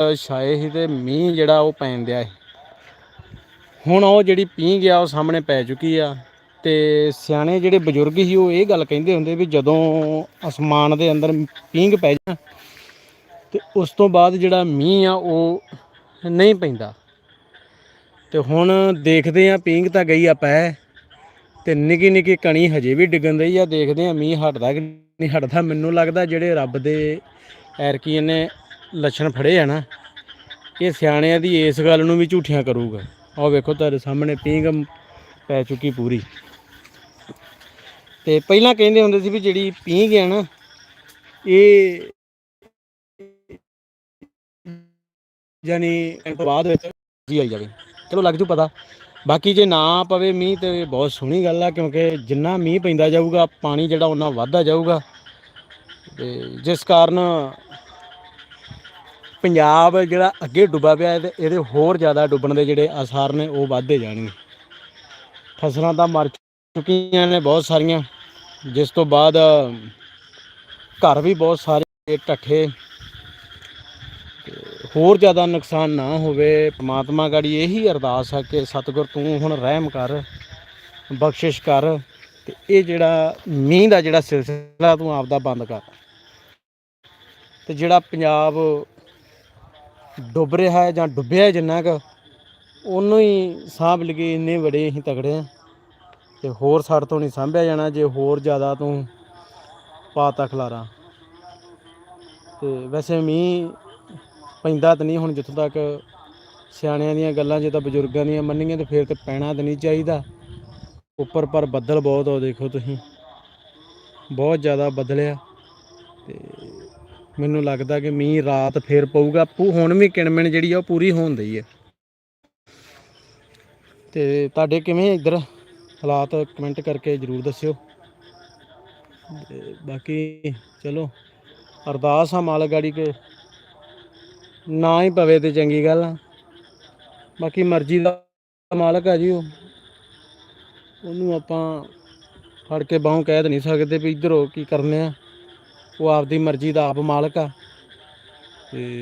ਛਾਏ ਸੀ ਤੇ ਮੀਂਹ ਜਿਹੜਾ ਉਹ ਪੈਣ ਦਿਆ ਸੀ। ਹੁਣ ਉਹ ਜਿਹੜੀ ਪੀਂਘ ਗਿਆ ਉਹ ਸਾਹਮਣੇ ਪੈ ਚੁੱਕੀ ਆ ਤੇ ਸਿਆਣੇ ਜਿਹੜੇ ਬਜ਼ੁਰਗ ਸੀ, ਉਹ ਇਹ ਗੱਲ ਕਹਿੰਦੇ ਹੁੰਦੇ ਵੀ ਜਦੋਂ ਅਸਮਾਨ ਦੇ ਅੰਦਰ ਪੀਂਘ ਪੈ ਜਾ ਤੇ ਉਸ ਤੋਂ ਬਾਅਦ ਜਿਹੜਾ ਮੀਂਹ ਆ, ਉਹ ਨਹੀਂ ਪੈਂਦਾ। ਤੇ ਹੁਣ ਦੇਖਦੇ ਆ, ਪੀਂਘ ਤਾਂ ਗਈ ਆ ਪੈ ਤੇ ਨਿੱਕੀ ਨਿੱਕੀ ਕਣੀ ਹਜੇ ਵੀ ਡਿੱਗਣ ਰਹੀ ਆ। ਦੇਖਦੇ ਆ ਮੀਂਹ ਹਟਦਾ ਕਿ ਨਹੀਂ ਹਟਦਾ। ਮੈਨੂੰ ਲੱਗਦਾ ਜਿਹੜੇ ਰੱਬ ਦੇ ਐਰਕੀ ਨੇ ਲੱਛਣ ਫੜੇ ਆ ਨਾ, ਇਹ ਸਿਆਣਿਆਂ ਦੀ ਇਸ ਗੱਲ ਨੂੰ ਵੀ ਝੂਠੀਆਂ ਕਰੂਗਾ। ਆਹ ਵੇਖੋ ਤੁਹਾਡੇ ਸਾਹਮਣੇ ਪੀਂਘ ਪੈ ਚੁੱਕੀ ਪੂਰੀ। ਤੇ ਪਹਿਲਾਂ ਕਹਿੰਦੇ ਹੁੰਦੇ ਸੀ ਵੀ ਜਿਹੜੀ ਪੀਂਘ ਹੈ ਨਾ, ਇਹ ਯਾਨੀ ਬਾਅਦ ਵਿੱਚ ਜੀ ਆਈ ਜਾਵੇ। ਚਲੋ ਲੱਗ ਜੂ ਪਤਾ। ਬਾਕੀ ਜੇ ਨਾ ਪਵੇ ਮੀਂਹ ਤੇ ਬਹੁਤ ਸੋਹਣੀ ਗੱਲ ਆ, ਕਿਉਂਕਿ ਜਿੰਨਾ ਮੀਂਹ ਪੈਂਦਾ ਜਾਊਗਾ, ਪਾਣੀ ਜਿਹੜਾ ਉਹਨਾਂ ਵੱਧਦਾ ਜਾਊਗਾ। ਤੇ ਜਿਸ ਕਾਰਨ ਪੰਜਾਬ ਜਿਹੜਾ ਅੱਗੇ ਡੁੱਬਾ ਪਿਆ ਹੈ ਤੇ ਇਹਦੇ ਹੋਰ ਜ਼ਿਆਦਾ ਡੁੱਬਣ ਦੇ ਜਿਹੜੇ ਆਸਾਰ ਨੇ, ਉਹ ਵੱਧਦੇ ਜਾਣਗੇ। ਫਸਲਾਂ ਤਾਂ ਮਰ ਚੁੱਕੀਆਂ ਨੇ ਬਹੁਤ ਸਾਰੀਆਂ। ਜਿਸ ਤੋਂ ਬਾਅਦ ਘਰ ਵੀ ਬਹੁਤ ਸਾਰੇ ਢੱਠੇ ਹੋਰ ਜ਼ਿਆਦਾ ਨੁਕਸਾਨ ਨਾ ਹੋਵੇ, ਪ੍ਰਮਾਤਮਾ ਗਾੜੀ ਇਹੀ ਅਰਦਾਸ ਹੈ ਕਿ ਸਤਿਗੁਰ ਤੂੰ ਹੁਣ ਰਹਿਮ ਕਰ, ਬਖਸ਼ਿਸ਼ ਕਰ ਤੇ ਇਹ ਜਿਹੜਾ ਮੀਂਹ ਦਾ ਜਿਹੜਾ ਸਿਲਸਿਲਾ ਤੂੰ ਆਪਦਾ ਬੰਦ ਕਰ। ਤੇ ਜਿਹੜਾ ਪੰਜਾਬ ਡੁੱਬ ਰਿਹਾ ਹੈ ਜਾਂ ਡੁੱਬਿਆ ਜਿੰਨਾ ਕੁ, ਉਹਨੂੰ ਹੀ ਸਾਂਭ ਲਈਏ, ਇੰਨੇ ਬੜੇ ਅਸੀਂ ਤਗੜੇ ਆ। ਤੇ ਹੋਰ ਸਾਡੇ ਤੋਂ ਨਹੀਂ ਸਾਂਭਿਆ ਜਾਣਾ, ਜੇ ਹੋਰ ਜ਼ਿਆਦਾ ਤੂੰ ਪਾਤਾ ਖਲਾਰਾ। ਤੇ ਵੈਸੇ ਮੀਂਹ ਪੈਂਦਾ ਤਾਂ ਨਹੀਂ ਹੁਣ ਜਿੱਥੋਂ ਤੱਕ ਸਿਆਣਿਆਂ ਦੀਆਂ ਗੱਲਾਂ, ਜੇ ਤਾਂ ਬਜ਼ੁਰਗਾਂ ਦੀਆਂ ਮੰਨੀਆਂ ਤੇ ਫਿਰ ਤੇ ਪੈਣਾ ਤਾਂ ਨਹੀਂ ਚਾਹੀਦਾ। ਉੱਪਰ ਪਰ ਬੱਦਲ ਬਹੁਤ ਆ, ਉਹ ਦੇਖੋ ਤੁਸੀਂ। ਬਹੁਤ ਜ਼ਿਆਦਾ ਬਦਲਿਆ ਮੈਨੂੰ ਲੱਗਦਾ ਕਿ ਮੀਂਹ ਰਾਤ ਫੇਰ ਪਊਗਾ। ਪੂ ਹੁਣ ਵੀ ਕਿਣਮਿਣ ਜਿਹੜੀ ਆ ਉਹ ਪੂਰੀ ਹੋਣ ਦਈ ਹੈ ਤੇ ਤੁਹਾਡੇ ਕਿਵੇਂ ਇੱਧਰ ਹਾਲਾਤ ਕਮੈਂਟ ਕਰਕੇ ਜਰੂਰ ਦੱਸਿਓ। ਬਾਕੀ ਚਲੋ, ਅਰਦਾਸ ਆ ਮਾਲਕ ਗਾੜੀ ਕੇ ਨਾ ਹੀ ਪਵੇ ਤੇ ਚੰਗੀ ਗੱਲ ਆ। ਬਾਕੀ ਮਰਜ਼ੀ ਦਾ ਮਾਲਕ ਆ ਜੀ ਉਹ। ਉਹਨੂੰ ਆਪਾਂ ਫੜ ਕੇ ਬਾਹੋਂ ਕਹਿ ਤਾਂ ਨਹੀਂ ਸਕਦੇ ਵੀ ਇੱਧਰ ਕੀ ਕਰਨੇ ਆ। ਉਹ ਆਪਦੀ ਮਰਜ਼ੀ ਦਾ ਆਪ ਮਾਲਕ ਆ। ਤੇ